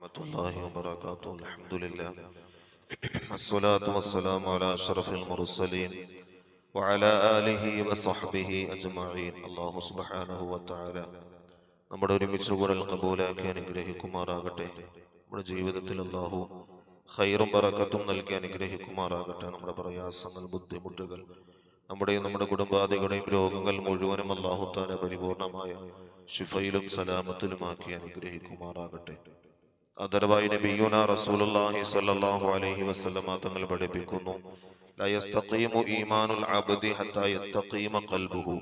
ورحمة الله وبركاته الحمد لله الصلاة والسلام على أشرف المرسلين وعلى آله وصحبه أجمعين الله سبحانه وتعالى നമ്മുടെ ഒരുമിച്ച് കൂടൽ കബൂലാക്കി അനുഗ്രഹിക്കുമാറാകട്ടെ നമ്മുടെ ജീവിതത്തിൽ അള്ളാഹു ഖൈറും ബറക്കത്തും നൽകി അനുഗ്രഹിക്കുമാറാകട്ടെ നമ്മുടെ പ്രയാസങ്ങൾ ബുദ്ധിമുട്ടുകൾ നമ്മുടെയും നമ്മുടെ കുടുംബാദികളുടെയും രോഗങ്ങൾ മുഴുവനും അള്ളാഹു താല പരിപൂർണമായ ഷിഫയിലും സലാമത്തിലുമാക്കി അനുഗ്രഹിക്കുമാറാകട്ടെ അതർവായി നബിയുന റസൂലുള്ളാഹി സ്വല്ലല്ലാഹു അലൈഹി വസല്ലമ തങ്ങൾ പഠിപ്പിക്കുന്നു. ലാ യസ്തഖീമു ഈമാനുൽ അബ്ദി ഹത്താ യസ്തഖീമ ഖൽബുഹു.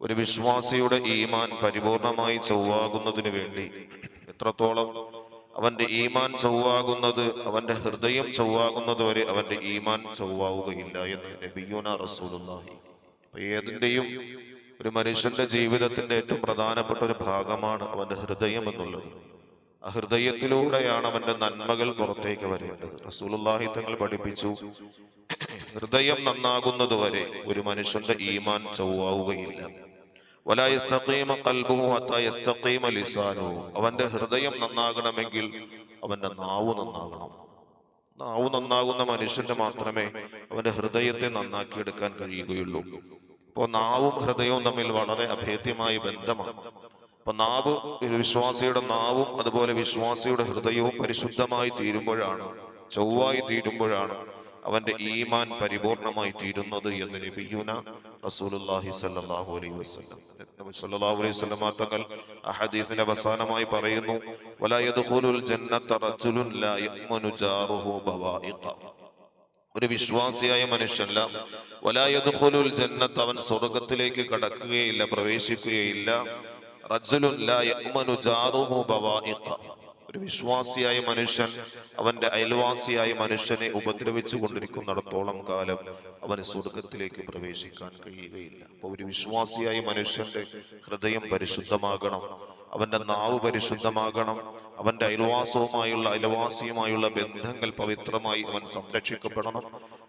ഒരു വിശ്വാസിയുടെ ഈമാൻ പരിപൂർണമായി ചൊവ്വാകുന്നതിന് വേണ്ടി എത്രത്തോളം അവന്റെ ഈമാൻ ചൊവ്വാകുന്നത് അവന്റെ ഹൃദയം ചൊവ്വാകുന്നത് വരെ അവന്റെ ഈമാൻ ചൊവ്വാവുകയില്ല എന്ന് നബിയുന റസൂലുള്ളാഹി. അപ്പൊ ഏതിന്റെയും ഒരു മനുഷ്യന്റെ ജീവിതത്തിന്റെ ഏറ്റവും പ്രധാനപ്പെട്ട ഒരു ഭാഗമാണ് അവന്റെ ഹൃദയം എന്നുള്ളത്. ഹൃദയത്തിലൂടെയാണ് അവന്റെ നന്മകൾ പുറത്തേക്ക് വരേണ്ടത്. റസൂലുള്ളാഹി തങ്ങൾ പഠിപ്പിച്ചു ഹൃദയം നന്നാകുന്നത് വരെ ഒരു മനുഷ്യന്റെ ഈമാൻ ചൊവ്വാവുകയില്ല. അവന്റെ ഹൃദയം നന്നാകണമെങ്കിൽ അവന്റെ നാവ് നന്നാകണം. നാവ് നന്നാകുന്ന മനുഷ്യന്റെ മാത്രമേ അവന്റെ ഹൃദയത്തെ നന്നാക്കിയെടുക്കാൻ കഴിയുകയുള്ളൂ. ഇപ്പോൾ നാവും ഹൃദയവും തമ്മിൽ വളരെ അഭേദ്യമായി ബന്ധമാണ്. അപ്പൊ നാവ് വിശ്വാസിയുടെ നാവും അതുപോലെ വിശ്വാസിയുടെ ഹൃദയവും പരിശുദ്ധമായി തീരുമ്പോഴാണ് ചൊവ്വായി തീരുമ്പോഴാണ് അവന്റെ ഈമാൻ പരിപൂർണമായി തീരുന്നത് എന്ന് നബിയുന റസൂലുള്ളാഹി സല്ലല്ലാഹു അലൈഹി വസല്ലം. നബി സല്ലല്ലാഹു അലൈഹി വസല്ലം തങ്ങൾ ആ ഹദീസിന്റെ അവസാനമായി പറയുന്നു വലാ യദ്ഖുലുൽ ജന്നത റജുലുൻ ലാ യഅ്മനു ജാറുഹു ബവാഇഖ. ഒരു വിശ്വാസിയായ മനുഷ്യല്ല യദ്ഖുലുൽ ജന്നത അവൻ സ്വർഗത്തിലേക്ക് കടക്കുകയില്ല പ്രവേശിക്കുകയില്ല ഒരു വിശ്വാസിയായ മനുഷ്യൻ അവന്റെ അയൽവാസിയായ മനുഷ്യനെ ഉപദ്രവിച്ചു കൊണ്ടിരിക്കുന്നിടത്തോളം കാലം അവന് സ്വർഗത്തിലേക്ക് പ്രവേശിക്കാൻ കഴിയുകയില്ല. അപ്പൊ ഒരു വിശ്വാസിയായ മനുഷ്യന്റെ ഹൃദയം പരിശുദ്ധമാകണം. അവന്റെ നാവ് പരിശുദ്ധമാകണം. അവന്റെ അയൽവാസവുമായുള്ള അയൽവാസിയുമായുള്ള ബന്ധങ്ങൾ പവിത്രമായി അവൻ സംരക്ഷിക്കപ്പെടണം.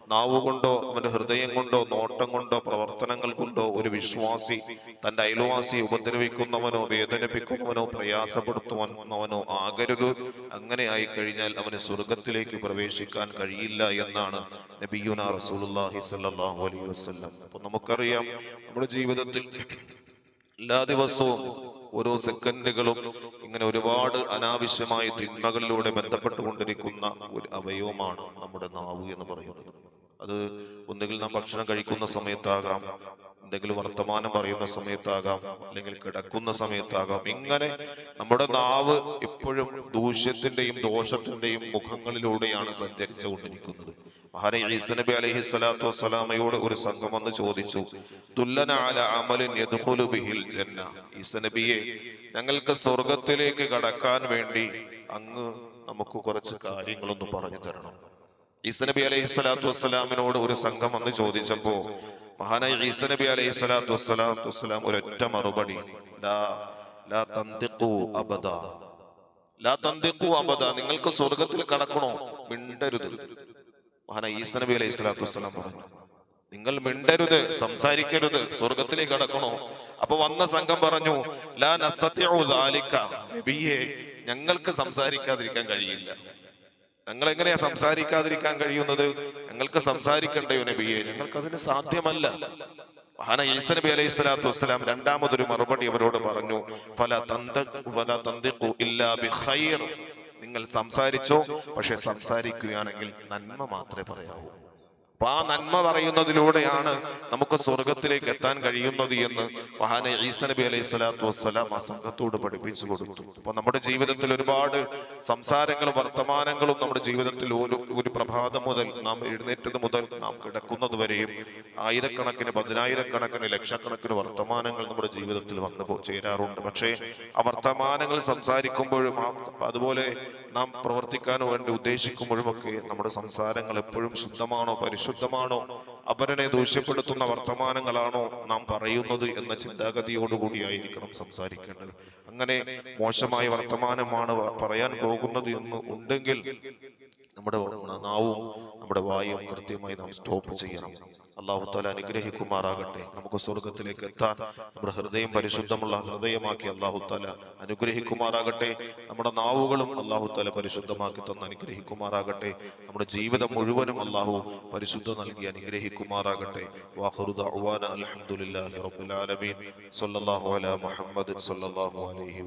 നാവ് കൊണ്ടോ അവന്റെ ഹൃദയം കൊണ്ടോ നോട്ടം കൊണ്ടോ പ്രവർത്തനങ്ങൾ കൊണ്ടോ ഒരു വിശ്വാസി തന്റെ അയൽവാസി ഉപദ്രവിക്കുന്നവനോ വേദനിപ്പിക്കുന്നവനോ പ്രയാസപ്പെടുത്തുന്നവനോ ആകരുത്. അങ്ങനെ ആയി കഴിഞ്ഞാൽ അവന് സ്വർഗത്തിലേക്ക് പ്രവേശിക്കാൻ കഴിയില്ല എന്നാണ് നബിയുന വസല്ലം. അപ്പൊ നമുക്കറിയാം നമ്മുടെ ജീവിതത്തിൽ എല്ലാ ദിവസവും ഓരോ സെക്കൻഡുകളും ഇങ്ങനെ ഒരുപാട് അനാവശ്യമായ തിന്മകളിലൂടെ ബന്ധപ്പെട്ടുകൊണ്ടിരിക്കുന്ന ഒരു അവയവമാണ് നമ്മുടെ നാവ് എന്ന് പറയുന്നത്. അത് ഒന്നുകിൽ നാം ഭക്ഷണം കഴിക്കുന്ന സമയത്താകാം എന്തെങ്കിലും വർത്തമാനം പറയുന്ന സമയത്താകാം അല്ലെങ്കിൽ കിടക്കുന്ന സമയത്താകാം. ഇങ്ങനെ നമ്മുടെ നാവ് എപ്പോഴും ദൂഷ്യത്തിന്റെയും ദോഷത്തിന്റെയും മുഖങ്ങളിലൂടെയാണ് സഞ്ചരിച്ചുകൊണ്ടിരിക്കുന്നത്. മഹാനെ ഈസ നബി അലൈഹി സ്വലാത്തു വസ്സലാമയോട് ഒരു സംഘം വന്ന് ചോദിച്ചു തുല്ലന അല ബിഹിൽ ജന്ന ഞങ്ങൾക്ക് സ്വർഗത്തിലേക്ക് കടക്കാൻ വേണ്ടി അങ്ങ് നമുക്ക് കുറച്ച് കാര്യങ്ങളൊന്ന് പറഞ്ഞു തരണം. ഈസ നബി അലൈഹി സ്വലാത്തു വസ്സലാമിനോട് ഒരു സംഘം വന്ന് ചോദിച്ചപ്പോ മഹാനായ ഈസ നബി അലൈഹി സ്വലാത്തു വസ്സലാത്തു വസ്സലാം ഒരൊറ്റ മറുപടി നിങ്ങൾക്ക് സ്വർഗത്തിൽ കടക്കണോ? മിണ്ടരുത്. മഹാന ഈസ നബി അലൈഹി സ്വലാത്തു വസ്സലാം പറഞ്ഞു. നിങ്ങൾ മിണ്ടരുത് സംസാരിക്കരുത് സ്വർഗത്തിലേക്ക് കടക്കണോ? അപ്പൊ വന്ന സംഘം പറഞ്ഞു ലാ നബിയെ ഞങ്ങൾക്ക് സംസാരിക്കാതിരിക്കാൻ കഴിയില്ല. ഞങ്ങൾ എങ്ങനെയാ സംസാരിക്കാതിരിക്കാൻ കഴിയുന്നത്? ഞങ്ങൾക്ക് സംസാരിക്കണ്ടയോ നബിയെ ഞങ്ങൾക്ക് അതിന് സാധ്യമല്ല. മഹാന ഈസ നബി അലൈഹി സ്വലാത്തു വസ്സലാം രണ്ടാമതൊരു മറുപടി അവരോട് പറഞ്ഞു ഫല തന്ത ഫല തന്തിക്കു ഇല്ലാ ബിഖൈർ നിങ്ങൾ സംസാരിച്ചോ? പക്ഷെ സംസാരിക്കുകയാണെങ്കിൽ നന്മ മാത്രമേ പറയാവൂ. അപ്പൊ ആ നന്മ പറയുന്നതിലൂടെയാണ് നമുക്ക് സ്വർഗത്തിലേക്ക് എത്താൻ കഴിയുന്നത് എന്ന് മഹാന ഈസ നബി അലൈഹി സ്വലാത്തു വസ്സലാം ആ സംഘത്തോട് പഠിപ്പിച്ചു കൊടുത്തു. അപ്പൊ നമ്മുടെ ജീവിതത്തിൽ ഒരുപാട് സംസാരങ്ങളും വർത്തമാനങ്ങളും നമ്മുടെ ജീവിതത്തിൽ ഒരു ഒരു പ്രഭാതം മുതൽ നാം എഴുന്നേറ്റത് മുതൽ നാം കിടക്കുന്നത് വരെയും ആയിരക്കണക്കിന് പതിനായിരക്കണക്കിന് ലക്ഷക്കണക്കിന് വർത്തമാനങ്ങൾ നമ്മുടെ ജീവിതത്തിൽ വന്നു ചേരാറുണ്ട്. പക്ഷേ ആ വർത്തമാനങ്ങൾ സംസാരിക്കുമ്പോഴും അതുപോലെ നാം പ്രവർത്തിക്കാൻ വേണ്ടി ഉദ്ദേശിക്കുമ്പോഴുമൊക്കെ നമ്മുടെ സംസാരങ്ങൾ എപ്പോഴും ശുദ്ധമാണോ പരിശുദ്ധമാണോ അപരനെ ദൂഷ്യപ്പെടുത്തുന്ന വർത്തമാനങ്ങളാണോ നാം പറയുന്നത് എന്ന ചിന്താഗതിയോടുകൂടിയായിരിക്കണം സംസാരിക്കേണ്ടത്. അങ്ങനെ മോശമായ വർത്തമാനമാണ് പറയാൻ പോകുന്നത് എന്ന് ഉണ്ടെങ്കിൽ നമ്മുടെ നാവും നമ്മുടെ വായും കൃത്യമായി നാം സ്റ്റോപ്പ് ചെയ്യണം. അള്ളാഹു താല അനുഗ്രഹിക്കുമാറാകട്ടെ. നമുക്ക് സ്വർഗത്തിലേക്ക് എത്താൻ നമ്മുടെ ഹൃദയം പരിശുദ്ധമുള്ള ഹൃദയമാക്കി അള്ളാഹു താല അനുഗ്രഹിക്കുമാറാകട്ടെ. നമ്മുടെ നാവുകളും അള്ളാഹു താല പരിശുദ്ധമാക്കി തന്ന് അനുഗ്രഹിക്കുമാറാകട്ടെ. നമ്മുടെ ജീവിതം മുഴുവനും അള്ളാഹു പരിശുദ്ധ നൽകി അനുഗ്രഹിക്കുമാറാകട്ടെ. വാഹുറുദ അലാ മുഹമ്മദ് സല്ലല്ലാഹു അലൈഹി